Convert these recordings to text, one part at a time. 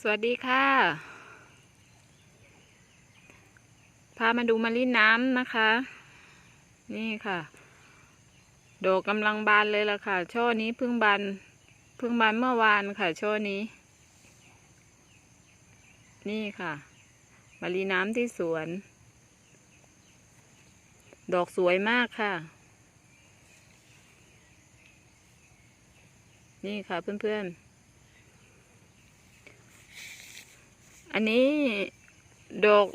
สวัสดีค่ะ พามาดูมะลิน้ำนะคะ นี่ค่ะ ดอกกำลังบานเลยล่ะค่ะ ช่อนี้เพิ่งบานเพิ่งบานเมื่อวานค่ะ ช่อนี้ นี่ค่ะมะลิน้ำที่สวน ดอกสวยมากค่ะ นี่ค่ะเพื่อนๆ อันนี้ดอก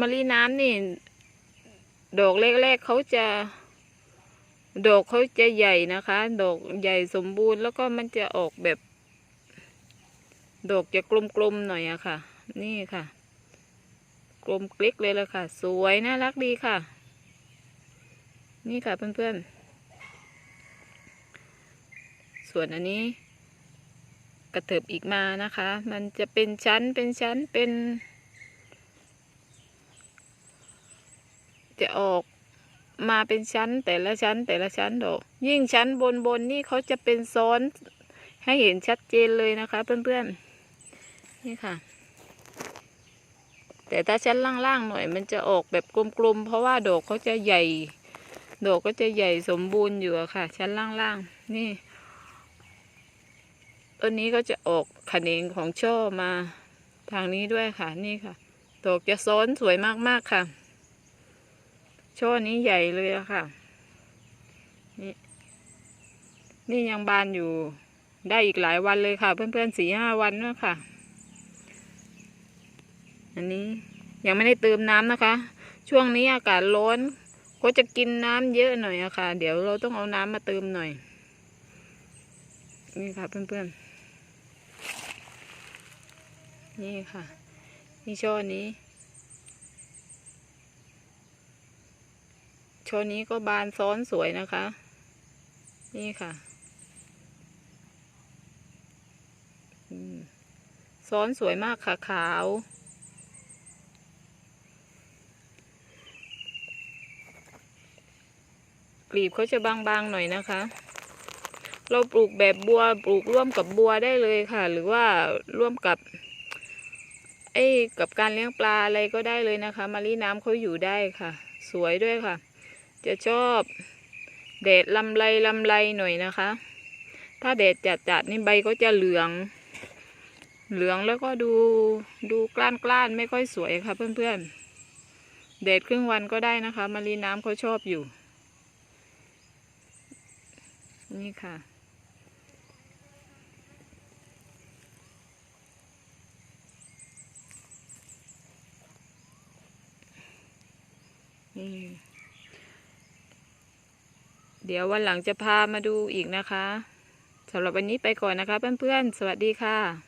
มะลิน้ำนี่ ดอกแรกๆเขาจะ ดอกเขาจะใหญ่นะคะ ดอกใหญ่สมบูรณ์แล้วก็มันจะออกแบบ ดอกจะกลมๆหน่อยอะค่ะ นี่ค่ะ กลมกลิกเลยละค่ะ สวยน่ารักดีค่ะ นี่ค่ะเพื่อนๆ ส่วนอันนี้ ระเถิบอีกมานะคะ มันจะเป็นชั้นเป็นชั้นเป็น จะออกมาเป็นชั้นแต่ละชั้นแต่ละชั้นดอก ยิ่งชั้นบนบนนี่เขาจะเป็นซ้อนให้เห็นชัดเจนเลยนะคะเพื่อนๆ นี่ค่ะ แต่ถ้าชั้นล่างๆหน่อย มันจะออกแบบกลมๆ เพราะว่าดอกเขาจะใหญ่ ดอกก็จะใหญ่สมบูรณ์อยู่ค่ะ ชั้นล่างๆ นี่ ต้นนี้ก็จะออกขนงของช่อมาทางนี้ด้วยค่ะนี่ค่ะดอกจะซ้อนสวยมากๆค่ะ ช่อนี้ใหญ่เลยอะค่ะ นี่ นี่ยังบานอยู่ได้อีกหลายวันเลยค่ะ เพื่อนๆสี่ห้าวัน nữa ค่ะ อันนี้ยังไม่ได้เติมน้ำนะคะ ช่วงนี้อากาศร้อนก็จะกินน้ำเยอะหน่อยอะค่ะ เดี๋ยวเราต้องเอาน้ำมาเติมหน่อย นี่ค่ะเพื่อนๆ นี่ค่ะ นี่ช่อนี้ ช่อนี้ก็บานซ้อนสวยนะคะ นี่ค่ะซ้อนสวยมากค่ะขาว กลีบเขาจะบางๆหน่อยนะคะ เราปลูกแบบบัวปลูกร่วมกับบัวได้เลยค่ะ หรือว่าร่วมกับ ไอ้กับการเลี้ยงปลาอะไรก็ได้เลยนะคะมะลิน้ำเขาอยู่ได้ค่ะ สวยด้วยค่ะ จะชอบแดดลำไรลำไรหน่อยนะคะ ถ้าแดดจัดจัดๆนี่ใบก็จะเหลือง เหลืองแล้วก็ดูดูกล้านกล้านๆไม่ค่อยสวยค่ะ เพื่อนๆแดดครึ่งวันก็ได้นะคะมะลิน้ำเขาชอบอยู่ นี่ค่ะ นี่เดี๋ยววันหลังจะพามาดูอีกนะคะสำหรับวันนี้ไปก่อนนะคะเพื่อนๆ สวัสดีค่ะ